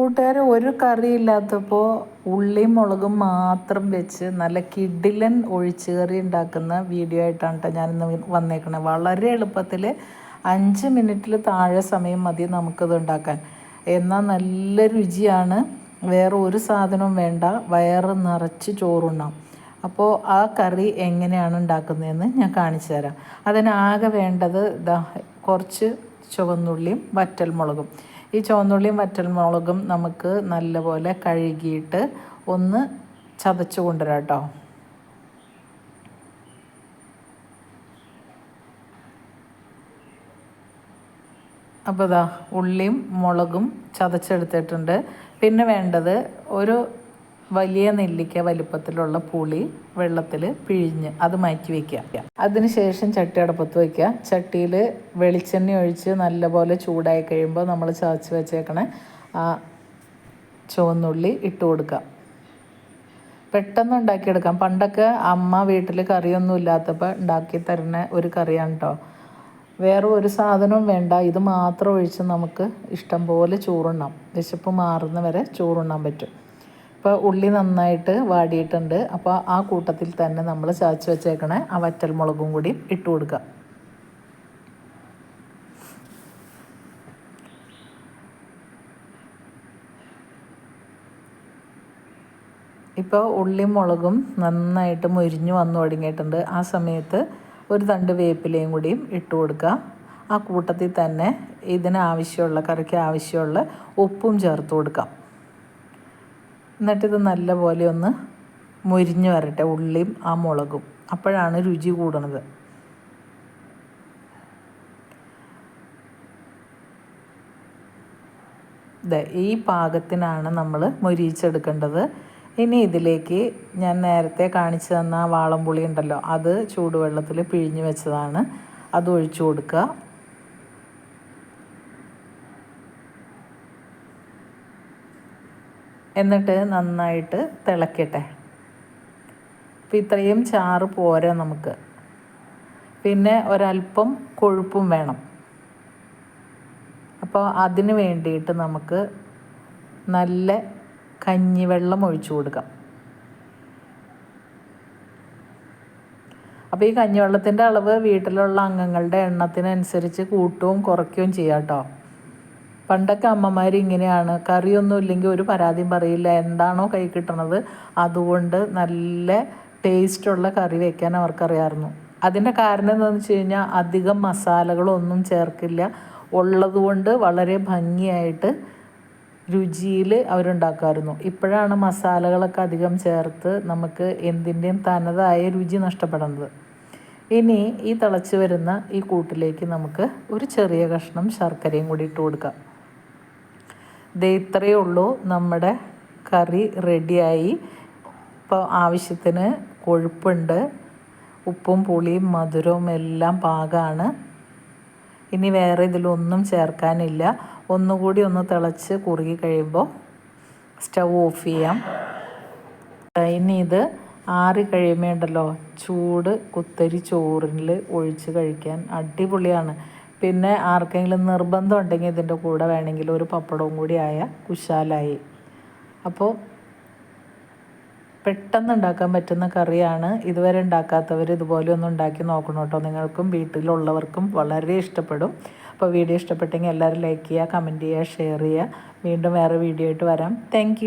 കൂട്ടുകാർ ഒരു കറി ഇല്ലാത്തപ്പോൾ ഉള്ളിയും മുളകും മാത്രം വെച്ച് നല്ല കിഡിലൻ ഒഴിച്ച് കറി ഉണ്ടാക്കുന്ന വീഡിയോ ആയിട്ടാണ് കേട്ടോ ഞാനിന്ന് വന്നേക്കണേ. വളരെ എളുപ്പത്തിൽ അഞ്ച് മിനിറ്റിൽ താഴെ സമയം മതി നമുക്കത് ഉണ്ടാക്കാൻ. എന്നാൽ നല്ല രുചിയാണ്. വേറെ ഒരു സാധനവും വേണ്ട. വയറ് നിറച്ച് ചോറുണ്ണാം. അപ്പോൾ ആ കറി എങ്ങനെയാണ് ഉണ്ടാക്കുന്നതെന്ന് ഞാൻ കാണിച്ചു തരാം. അതിനാകെ വേണ്ടത് കുറച്ച് ചുവന്നുള്ളിയും വറ്റൽമുളകും. ഈ ചുവന്നുള്ളിയും വറ്റൽമുളകും നമുക്ക് നല്ലപോലെ കഴുകിയിട്ട് ഒന്ന് ചതച്ച് കൊണ്ടുവരാം കേട്ടോ അപ്പോൾ ഇതാ ഉള്ളിയും മുളകും ചതച്ചെടുത്തിട്ടുണ്ട്. പിന്നെ വേണ്ടത് ഒരു വലിയ നെല്ലിക്ക വലിപ്പത്തിലുള്ള പുളി വെള്ളത്തിൽ പിഴിഞ്ഞ് അത് മാറ്റി വയ്ക്കുക അതിനുശേഷം ചട്ടി അടപ്പത്ത് വയ്ക്കുക ചട്ടിയിൽ വെളിച്ചെണ്ണ ഒഴിച്ച് നല്ലപോലെ ചൂടായി കഴിയുമ്പോൾ നമ്മൾ ചതച്ച് വെച്ചേക്കണ ആ ചുവന്നുള്ളി ഇട്ട് കൊടുക്കുക. പെട്ടെന്ന് ഉണ്ടാക്കിയെടുക്കാം പണ്ടൊക്കെ അമ്മ വീട്ടിൽ കറിയൊന്നും ഇല്ലാത്തപ്പോൾ ഉണ്ടാക്കി തരുന്ന ഒരു കറിയാണ് കേട്ടോ വേറെ ഒരു സാധനവും വേണ്ട. ഇത് മാത്രം ഒഴിച്ച് നമുക്ക് ഇഷ്ടം പോലെ ചോറുണ്ണാം. വിശപ്പ് മാറുന്ന വരെ ചോറുണ്ണാൻ പറ്റും. ഇപ്പോൾ ഉള്ളി നന്നായിട്ട് വാടിയിട്ടുണ്ട്. അപ്പോൾ ആ കൂട്ടത്തിൽ തന്നെ നമ്മൾ ചാച്ച് വെച്ചേക്കണ ആ വറ്റൽ മുളകും കൂടി ഇട്ട് കൊടുക്കുക ഇപ്പോൾ ഉള്ളിയും മുളകും നന്നായിട്ട് മുരിഞ്ഞു വന്നു തുടങ്ങിയിട്ടുണ്ട്. ആ സമയത്ത് ഒരു തണ്ട് വേപ്പിലയും കൂടിയും ഇട്ട് കൊടുക്കുക ആ കൂട്ടത്തിൽ തന്നെ ഇതിനാവശ്യമുള്ള കറിക്ക് ആവശ്യമുള്ള ഉപ്പും ചേർത്ത് കൊടുക്കാം. എന്നിട്ടിത് നല്ലപോലെ ഒന്ന് മുരിഞ്ഞ് വരട്ടെ ഉള്ളിയും ആ മുളകും. അപ്പോഴാണ് രുചി കൂടണത്. ഈ പാകത്തിനാണ് നമ്മൾ മൊരിയിച്ചെടുക്കേണ്ടത്. ഇനി ഇതിലേക്ക് ഞാൻ നേരത്തെ കാണിച്ചു തന്ന വാളംപുളി ഉണ്ടല്ലോ അത് ചൂടുവെള്ളത്തിൽ പിഴിഞ്ഞ് വെച്ചതാണ്. അത് ഒഴിച്ചു കൊടുക്കുക. എന്നിട്ട് നന്നായിട്ട് തിളക്കട്ടെ. അപ്പം ഇത്രയും ചാറ് പോരാ നമുക്ക്. പിന്നെ ഒരല്പം കൊഴുപ്പും വേണം. അപ്പോൾ അതിന് വേണ്ടിയിട്ട് നമുക്ക് നല്ല കഞ്ഞിവെള്ളം ഒഴിച്ചു കൊടുക്കാം. അപ്പോൾ ഈ കഞ്ഞിവെള്ളത്തിന്റെ അളവ് വീട്ടിലുള്ള അംഗങ്ങളുടെ എണ്ണത്തിനനുസരിച്ച് കൂട്ടുകയും കുറയ്ക്കുകയും ചെയ്യാം കേട്ടോ. പണ്ടൊക്കെ അമ്മമാർ ഇങ്ങനെയാണ്. കറിയൊന്നും ഇല്ലെങ്കിൽ ഒരു പരാതിയും പറയില്ല. എന്താണോ കൈ കിട്ടണത് അതുകൊണ്ട് നല്ല ടേസ്റ്റുള്ള കറി വയ്ക്കാൻ അവർക്കറിയാമായിരുന്നു അതിന്റെ കാരണം എന്താണെന്ന് വെച്ച് കഴിഞ്ഞാൽ അധികം മസാലകളൊന്നും ചേർക്കില്ല. ഉള്ളതുകൊണ്ട് വളരെ ഭംഗിയായിട്ട് രുചിയിൽ അവരുണ്ടാക്കുമായിരുന്നു ഇപ്പോഴാണ് മസാലകളൊക്കെ അധികം ചേർത്ത് നമുക്ക് എന്തിന്റെയും തനതായ രുചി നഷ്ടപ്പെടുന്നത്. ഇനി ഈ തിളച്ച് വരുന്ന ഈ കൂട്ടിലേക്ക് നമുക്ക് ഒരു ചെറിയ കഷ്ണം ശർക്കരയും കൂടി ഇട്ട് കൊടുക്കാം. ഇത് ഇത്രയേ ഉള്ളൂ നമ്മുടെ കറി റെഡിയായി. ഇപ്പോൾ ആവശ്യത്തിന് കൊഴുപ്പുണ്ട്. ഉപ്പും പുളിയും മധുരവും എല്ലാം പാകമാണ് ഇനി വേറെ ഇതിലൊന്നും ചേർക്കാനില്ല. ഒന്നുകൂടി ഒന്ന് തിളച്ച് കുറുകി കഴിയുമ്പോൾ സ്റ്റവ് ഓഫ് ചെയ്യാം. ഇനി ഇത് ആറി കഴിയുമ്പോണ്ടല്ലോ ചൂട് കുത്തരി ചോറിൽ ഒഴിച്ച് കഴിക്കാൻ അടിപൊളിയാണ്. പിന്നെ ആർക്കെങ്കിലും നിർബന്ധം ഉണ്ടെങ്കിൽ ഇതിന്റെ കൂടെ വേണമെങ്കിൽ ഒരു പപ്പടവും കൂടി ആയ കുശാലായി. അപ്പോൾ പെട്ടെന്ന് ഉണ്ടാക്കാൻ പറ്റുന്ന കറിയാണ് ഇതുവരെ ഉണ്ടാക്കാത്തവർ ഇതുപോലെ ഒന്ന് ഉണ്ടാക്കി നോക്കണം കേട്ടോ. നിങ്ങൾക്കും വീട്ടിലുള്ളവർക്കും വളരെ ഇഷ്ടപ്പെടും. അപ്പോൾ വീഡിയോ ഇഷ്ടപ്പെട്ടെങ്കിൽ എല്ലാവരും ലൈക്ക് ചെയ്യുക കമന്റ് ചെയ്യുക ഷെയർ ചെയ്യുക. വീണ്ടും വേറെ വീഡിയോ ആയിട്ട് വരാം. താങ്ക്